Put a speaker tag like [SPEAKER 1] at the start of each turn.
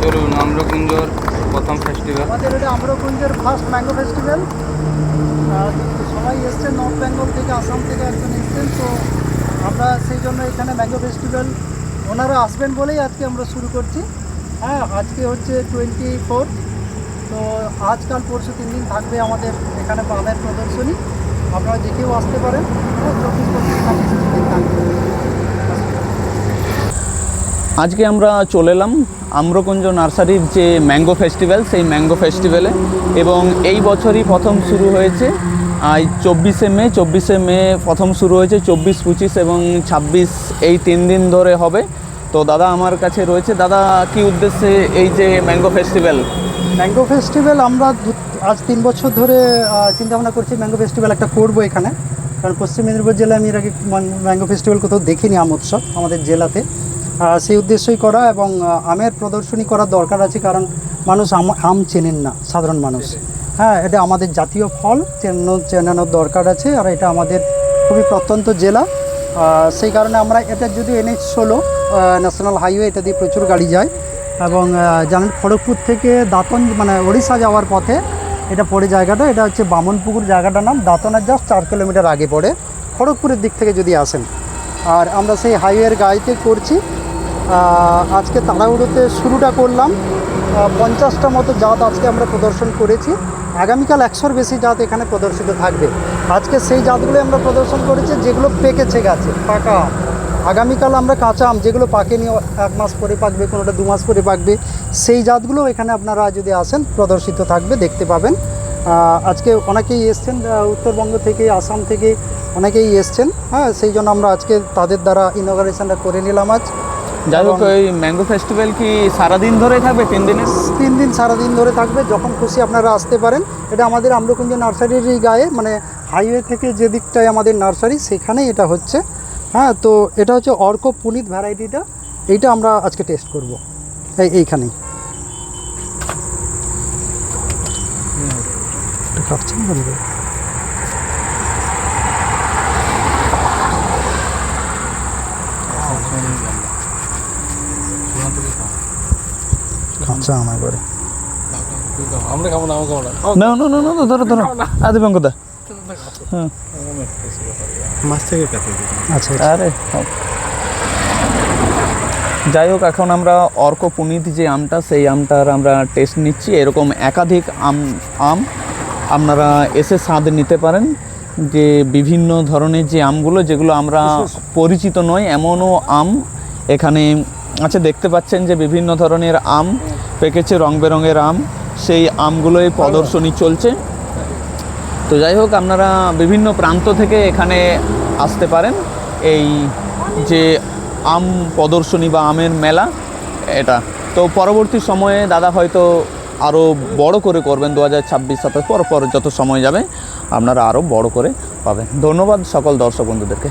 [SPEAKER 1] চলুন আম্রকুঞ্জর প্রথম ফেস্টিভ্যাল
[SPEAKER 2] আমাদের এটা আম্রকুঞ্জের ফার্স্ট ম্যাঙ্গো ফেস্টিভ্যাল সবাই এসছেন নর্থ বেঙ্গল থেকে আসাম থেকে একজন এসছেন, তো আমরা সেই জন্য এখানে ম্যাঙ্গো ফেস্টিভ্যাল ওনারা আসবেন বলেই আজকে আমরা শুরু করছি। হ্যাঁ আজকে হচ্ছে টোয়েন্টি ফোর্থ তো আজকাল পরশু তিন দিন থাকবে আমাদের এখানে আমের প্রদর্শনী। আপনারা যে আসতে পারেন। চব্বিশ পঁচিশ ছাব্বিশ থাকবে
[SPEAKER 3] আজকে আমরা চলে এলাম আম্রকুঞ্জ নার্সারির যে ম্যাঙ্গো ফেস্টিভ্যাল, সেই ম্যাঙ্গো ফেস্টিভ্যালে। এবং এই বছরই প্রথম শুরু হয়েছে, আজ চব্বিশে মে চব্বিশে মে প্রথম শুরু হয়েছে, চব্বিশ, পঁচিশ এবং ছাব্বিশ এই তিন দিন ধরে হবে। তো দাদা আমার কাছে রয়েছে। দাদা, কি উদ্দেশ্যে এই যে ম্যাঙ্গো ফেস্টিভ্যাল?
[SPEAKER 2] ম্যাঙ্গো ফেস্টিভ্যাল আমরা আজ তিন বছর ধরে চিন্তা ভাবনা করছি ম্যাঙ্গো ফেস্টিভ্যাল একটা করব এখানে। কারণ পশ্চিম মেদিনীপুর জেলায় আমি এর আগে ম্যাঙ্গো ফেস্টিভ্যাল কোথাও দেখিনি আম উৎসব আমাদের জেলাতে। সেই উদ্দেশ্যই করা এবং আমের প্রদর্শনী করার দরকার আছে কারণ মানুষ আম চেনেন না, সাধারণ মানুষ। হ্যাঁ এটা আমাদের জাতীয় ফল, চেনানো, চেনানোর দরকার আছে আর এটা আমাদের খুবই প্রত্যন্ত জেলা। সেই কারণে আমরা এটা যদি এনএইচ ষোলো ন্যাশনাল হাইওয়ে এটা দিয়ে প্রচুর গাড়ি যায় এবং জানেন খড়গপুর থেকে দাঁতন মানে ওড়িশা যাওয়ার পথে এটা পড়ে জায়গাটা, এটা হচ্ছে বামনপুকুর জায়গাটার নাম দাঁতনের জাস্ট চার কিলোমিটার আগে পড়ে। খড়গপুরের দিক থেকে যদি আসেন। আর আমরা সেই হাইওয়ের গাড়িতে করছি। আজকে তাড়াহুড়োতে শুরুটা করলাম। পঞ্চাশটা মতো জাত আজকে আমরা প্রদর্শন করেছি। আগামীকাল একশোর বেশি জাত এখানে প্রদর্শিত থাকবে। আজকে সেই জাতগুলো আমরা প্রদর্শন করেছি, যেগুলো পেকেছে গাছে, পাকা। আগামীকাল আমরা কাঁচা আম, যেগুলো পাকেনি এক মাস পরে পাকবে, কোনোটা দু মাস পরে পাকবে, সেই জাতগুলো এখানে আপনারা যদি আসেন, প্রদর্শিত থাকবে, দেখতে পাবেন। আজকে অনেকেই এসছেন উত্তরবঙ্গ থেকে, আসাম থেকে, অনেকেই এসছেন। হ্যাঁ সেই জন্য আমরা আজকে তাদের দ্বারা ইনোগ্রেশনটা করে নিলাম আজ।
[SPEAKER 3] যাই হোক ওই ম্যাঙ্গো ফেস্টিভ্যাল কি সারাদিন ধরে থাকবে তিন দিনের?
[SPEAKER 2] তিন দিন সারাদিন ধরে থাকবে যখন খুশি আপনারা আসতে পারেন। এটা আমাদের আম্রকুঞ্জ নার্সারিরই গায়ে মানে হাইওয়ে থেকে যে দিকটায় আমাদের নার্সারি সেখানেই এটা হচ্ছে। হ্যাঁ তো এটা হচ্ছে অর্ক পুনিত ভ্যারাইটিটা এইটা আমরা আজকে টেস্ট করব। এই এইখানেই। খাচ্ছেন? কাঁচা আমার করে
[SPEAKER 4] আমরা খাব না খাব না।
[SPEAKER 3] না না না না ধরো ধরো। আদি হ্যাঁ।
[SPEAKER 4] মাছ থেকে
[SPEAKER 2] আচ্ছা
[SPEAKER 3] আরে যাই হোক এখন আমরা অর্ক পুনিত যে আমটা সেই আমটার আমরা টেস্ট নিচ্ছি। এরকম একাধিক আম আম আপনারা এসে স্বাদ নিতে পারেন। যে বিভিন্ন ধরনের যে আমগুলো যেগুলো আমরা পরিচিত নয় এমনও আম এখানে আচ্ছা দেখতে পাচ্ছেন যে বিভিন্ন ধরনের আম পেকেছে রং বেরঙের আম। সেই আমগুলোই প্রদর্শনী চলছে। তো যাই হোক, আপনারা বিভিন্ন প্রান্ত থেকে এখানে আসতে পারেন। এই যে আম প্রদর্শনী বা আমের মেলা, এটা। তো পরবর্তী সময়ে দাদা হয়তো আরও বড় করে করবেন, দু হাজার ছাব্বিশ সাতাশ পর পর যত সময় যাবে, আপনারা আরও বড় করে পাবেন। ধন্যবাদ সকল দর্শক বন্ধুদেরকে।